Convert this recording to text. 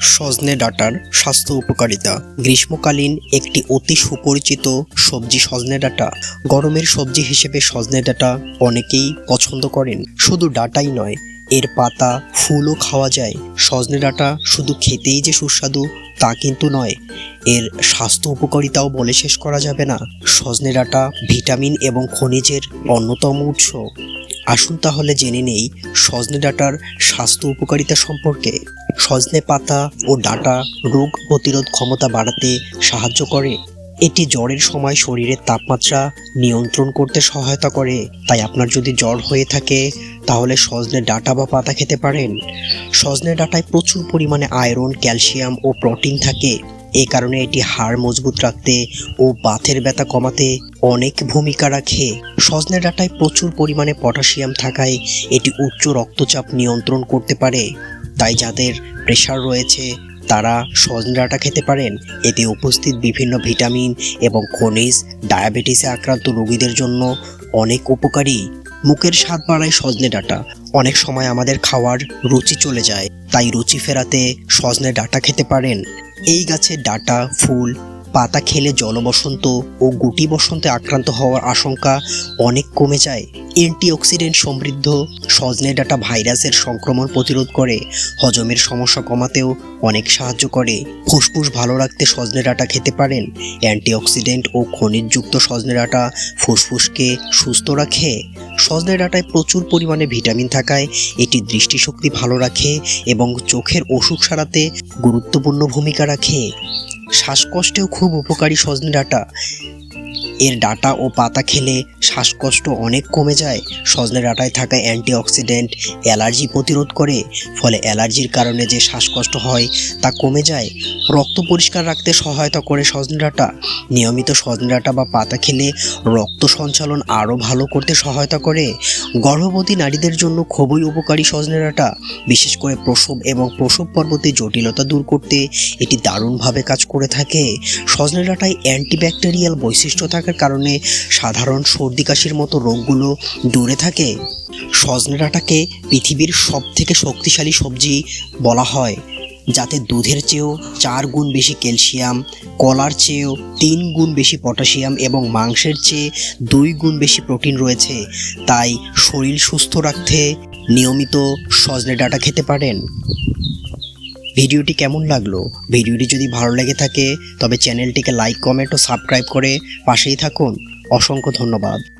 সজনে ডাঁটার স্বাস্থ্য উপকারিতা। গ্রীষ্মকালীন একটি অতি সুপরিচিত সবজি সজনে ডাঁটা। গরমের সবজি হিসেবে সজনে ডাঁটা অনেকেই পছন্দ করেন। শুধু ডাঁটাই নয়, এর পাতা, ফুলও খাওয়া যায়। সজনে ডাঁটা শুধু খেতেই যে সুস্বাদু তা কিন্তু নয়, এর স্বাস্থ্য উপকারিতাও বলে শেষ করা যাবে না। সজনে ডাঁটা ভিটামিন এবং খনিজের অন্যতম উৎস। আসুন তাহলে জেনে নেই সজনে ডাটার স্বাস্থ্য উপকারিতা সম্পর্কে। সজনে পাতা ও ডাটা রোগ প্রতিরোধ ক্ষমতা বাড়াতে সাহায্য করে। এটি জ্বরের সময় শরীরের তাপমাত্রা নিয়ন্ত্রণ করতে সহায়তা করে। তাই আপনার যদি জ্বর হয়ে থাকে, তাহলে সজনে ডাটা বা পাতা খেতে পারেন। সজনে ডাটায় প্রচুর পরিমাণে আয়রন, ক্যালসিয়াম ও প্রোটিন থাকে। এ কারণে এটি হাড় মজবুত রাখতে ও বাথের ব্যথা কমাতে অনেক ভূমিকা রাখে। সজনে ডাঁটায় প্রচুর পরিমাণে পটাশিয়াম থাকায় এটি উচ্চ রক্তচাপ নিয়ন্ত্রণ করতে পারে। তাই যাদের প্রেশার রয়েছে, তারা সজনে ডাঁটা খেতে পারেন। এতে উপস্থিত বিভিন্ন ভিটামিন এবং খনিজ, ডায়াবেটিসে আক্রান্ত রোগীদের জন্য অনেক উপকারী। মুখের স্বাদ বাড়ায় সজনে ডাঁটা। অনেক সময় আমাদের খাওয়ার রুচি চলে যায়। তাই রুচি ফেরাতে সজনে ডাটা খেতে পারেন। এই গাছের ডাটা, ফুল, পাতা খেলে জলবসন্ত ও গুটি বসন্তে আক্রান্ত হওয়ার আশঙ্কা অনেক কমে যায়। অ্যান্টিঅক্সিডেন্ট সমৃদ্ধ সজনে ডাটা ভাইরাসের সংক্রমণ প্রতিরোধ করে, হজমের সমস্যা কমাতেও অনেক সাহায্য করে। ফুসফুস ভালো রাখতে সজনে ডাটা খেতে পারেন। অ্যান্টিঅক্সিডেন্ট ও খনিজযুক্ত সজনে ডাটা ফুসফুসকে সুস্থ রাখে। সজনে ডাঁটায় প্রচুর পরিমাণে ভিটামিন থাকায় এটি দৃষ্টিশক্তি ভালো রাখে এবং চোখের অসুখ সারাতে গুরুত্বপূর্ণ ভূমিকা রাখে। শ্বাসকষ্টেও খুব উপকারী সজনে ডাঁটা। এর ডাটা ও পাতা খেলে শ্বাসকষ্ট অনেক কমে যায়। সজনে ডাঁটায় থাকা অ্যান্টিঅক্সিডেন্ট অ্যালার্জি প্রতিরোধ করে, ফলে অ্যালার্জির কারণে যে শ্বাসকষ্ট হয় তা কমে যায়। রক্ত পরিষ্কার রাখতে সহায়তা করে সজনে ডাটা। নিয়মিত সজনে ডাটা বা পাতা খেলে রক্ত সঞ্চালন আরও ভালো করতে সহায়তা করে। গর্ভবতী নারীদের জন্য খুবই উপকারী সজনে ডাটা। বিশেষ করে প্রসব এবং প্রসব পর্বতে জটিলতা দূর করতে এটি দারুণভাবে কাজ করে থাকে। সজনে ডাঁটায় অ্যান্টিব্যাকটেরিয়াল বৈশিষ্ট্য থাকার কারণে সাধারণ সর্দি কাশির মতো রোগগুলো দূরে থাকে। সজনে ডাঁটাকে পৃথিবীর সব থেকে শক্তিশালী সবজি বলা হয়, যাতে দুধের চেয়েও চার গুণ বেশি ক্যালসিয়াম, কলার চেয়েও তিন গুণ বেশি পটাশিয়াম এবং মাংসের চেয়ে দুই গুণ বেশি প্রোটিন রয়েছে। তাই শরীর সুস্থ রাখতে নিয়মিত সজনে ডাঁটা খেতে পারেন। ভিডিওটি কেমন লাগল? ভিডিওটি যদি ভালো লেগে থাকে, তবে চ্যানেলটিকে লাইক কমেন্ট ও সাবস্ক্রাইব করে পাশেই থাকুন। অসংখ্য ধন্যবাদ।